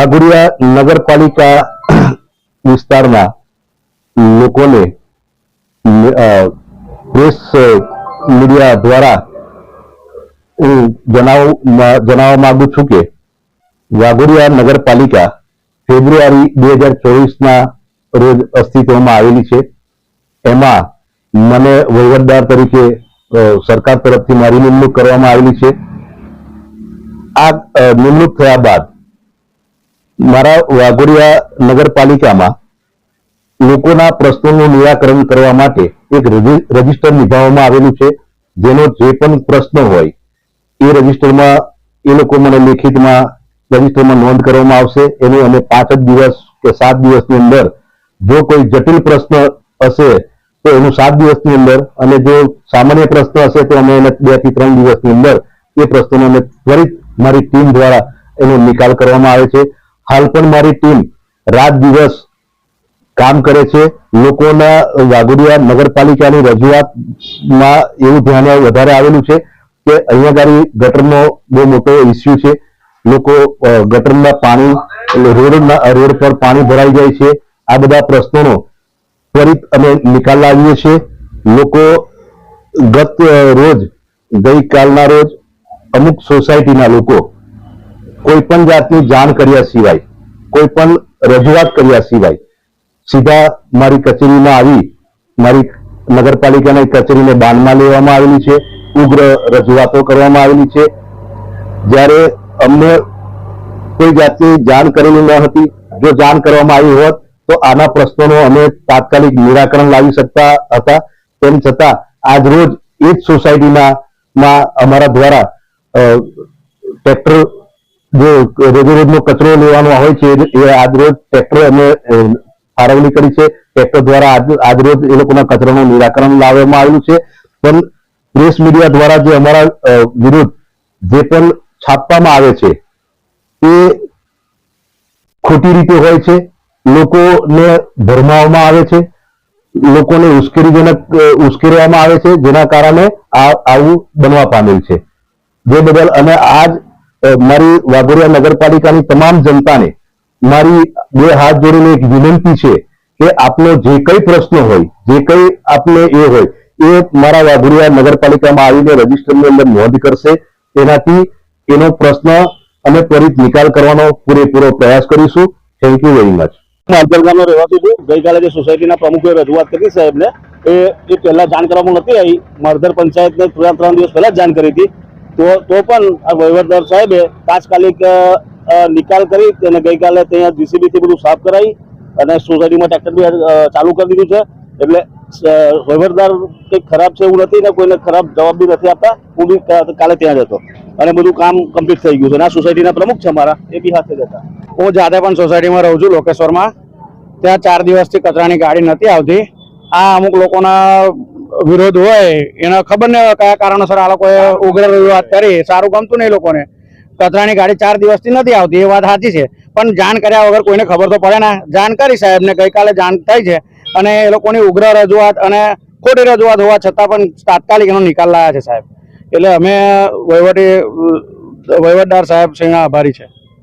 વાઘોડિયા નગરપાલિકા વિસ્તારના લોકોને પ્રેસ મીડિયા દ્વારા હું જણાવ, જણાવવા માંગુ છું કે વાઘોડિયા નગરપાલિકા ફેબ્રુઆરી બે હજાર ચોવીસના રોજ અસ્તિત્વમાં આવેલી છે. એમાં મને વહીવટદાર તરીકે સરકાર તરફથી મારી નિમણૂક કરવામાં આવેલી છે. આ નિમણૂક થયા બાદ મારા વાઘોડિયા નગરપાલિકામાં લોકોના પ્રશ્નોનું નિરાકરણ કરવા માટે એક રજિસ્ટર નિભાવવામાં આવેલું છે. જેનો જે પણ પ્રશ્ન હોય, એ રજિસ્ટરમાં, એ લોકો મને લેખિતમાં, રજિસ્ટરમાં નોંધ કરવામાં આવશે. એનું અમે પાંચ જ દિવસ કે સાત દિવસની અંદર, જો કોઈ જટિલ પ્રશ્ન હશે, તો એનું સાત દિવસની અંદર અને જો સામાન્ય પ્રશ્ન હશે, તો અમે એને બેથી ત્રણ દિવસની અંદર એ પ્રશ્નોનો અમે ત્વરિત મારી ટીમ દ્વારા એનો નિકાલ કરવામાં આવે છે. હાલ પણ મારી ટીમ રાત દિવસ કામ કરે છે. લોકોના વાઘોડિયા નગરપાલિકાની રજૂઆતમાં એવું ધ્યાન વધારે આવેલું છે કે અહીંયા ગાડી ગટરનો બહુ મોટો ઇસ્યુ છે. લોકો ગટરના પાણી રોડના રોડ પર પાણી ભરાઈ જાય છે. આ બધા પ્રશ્નોનો ત્વરિત અમે નિકાલ લાવીએ છીએ. લોકો ગત રોજ, ગઈકાલના રોજ અમુક સોસાયટીના લોકો કોઈ પણ જાતની જાણ કર્યા સિવાય કોઈ પણ રજૂઆત કર્યા સિવાય, સીધા મારી કચેરીમાં આવી, મારી નગરપાલિકાની કચેરીને બાનમાં લેવામાં આવેલી છે, ઉગ્ર રજૂઆતો કરવામાં આવેલી છે. જ્યારે અમને કોઈ જાતની જાણ કરેલી ન હતી, જો જાણ કરવામાં આવી હોત, તો આના પ્રશ્નોનો અમે તાત્કાલિક નિરાકરણ લાવી શકતા હતા. તેમ છતાં, આજ રોજ એ જ સોસાયટીના અમારા દ્વારા ટ્રેક્ટર જે રોજે રોજનો કચરો લેવાનો હોય છે, એ આજરોજ ટ્રેક્ટરે અમે ફાળવણી કરી છે. ટ્રેક્ટર દ્વારા આજરોજ એ લોકોના કચરાનું નિરાકરણ લાવવામાં આવેલું છે. પણ પ્રેસ મીડિયા દ્વારા જે અમારા વિરુદ્ધ જે પણ છાપવામાં આવે છે, એ ખોટી રીતે હોય છે. લોકોને ભરમાવવામાં આવે છે. લોકોને ઉશ્કેરીજનક ઉશ્કેરવામાં આવે છે, જેના કારણે આ, આવું બનવા પામેલ છે. જે બદલ અને આજ મારી વાઘોડિયા નગરપાલિકાની તમામ જનતાને મારી બે હાથ જોડીને એક વિનંતી છે કે આપનો જે કઈ પ્રશ્ન હોય, જે કઈ આપને એ હોય, એ મારા વાઘોડિયા નગરપાલિકામાં આવીને રજિસ્ટરની અંદર નોંધ કરશે. તેનાથી એનો પ્રશ્ન અમે ત્વરિત નિકાલ કરવાનો પૂરેપૂરો પ્રયાસ કરીશું. થેન્ક યુ વેરી મચ હું અંતરગામનો રહેવાસી છું. ગઈકાલે જે સોસાયટીના પ્રમુખે રજૂઆત કરી સાહેબને, એ પહેલા જાણ કરવામાં નથી આવી. મારધર પંચાયતને ત્રણ ત્રણ દિવસ પહેલા જાણ કરી હતી. તો તો પણ વહીવટદાર સાહેબે તાત્કાલિક નિકાલ કરી અને ગઈકાલે ત્યાં જીસીબીથી બધું સાફ કરાવી અને સોસાયટીમાં ટ્રેક્ટર બી ચાલુ કરી દીધું છે. એટલે વહીવટદાર કંઈક ખરાબ છે એવું નથી ને કોઈને ખરાબ જવાબ બી નથી આપતા, હું બી કાલે ત્યાં જ હતો. અને બધું કામ કમ્પ્લીટ થઈ ગયું છે. અને આ સોસાયટીના પ્રમુખ છે મારા, એ બી હાથે જ હું જાતે પણ સોસાયટીમાં રહું છું, લોકેશ્વરમાં. ત્યાં ચાર દિવસથી કચરાની ગાડી નથી આવતી. આ અમુક લોકોના વિરોધ હોય, એને ખબર હવે કયા કારણોસર આ લોકોએ ઉગ્ર રજૂઆત કરી. સારું ગમતું નહીં લોકોને. કચરાની ગાડી ચાર દિવસથી નથી આવતી, એ વાત સાચી છે. પણ જાણ કર્યા વગર કોઈને ખબર તો પડે ના. જાણ કરી સાહેબને, ગઈકાલે જાણ થઈ છે. અને એ લોકોની ઉગ્ર રજૂઆત અને ખોટી રજૂઆત હોવા છતાં પણ તાત્કાલિક એનો નિકાલ લાયા છે સાહેબ. એટલે અમે વહીવટી, વહીવટદાર સાહેબ શ્રીના આભારી છે.